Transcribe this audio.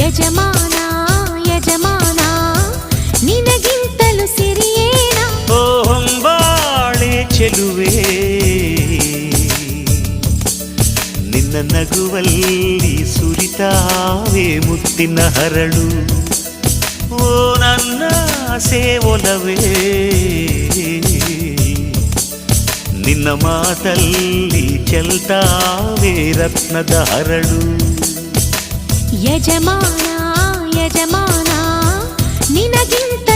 ಯಜಮಾನ ಯಜಮಾನ ನಿನಗಿಂತಲೂ ಸಿರಿಯೇನ ಓ ಹೊಂಬಾಳೆ ಚೆಲುವೆ ನಿನ್ನ ನಗುವಲ್ಲಿ ಸುರಿತಾವೆ ಮುತ್ತಿನ ಹರಳು ಓ ನನ್ನ ಸೇವೊಲವೇ ನಿನ್ನ ಮಾತಲ್ಲಿ ಚೆಲ್ತಾವೆ ರತ್ನದ ಹರಳು ಯಜಮಾನ ಯಜಮಾನ ನಿನಗಿಂತಲೂ ಸಿರಿಯೇನ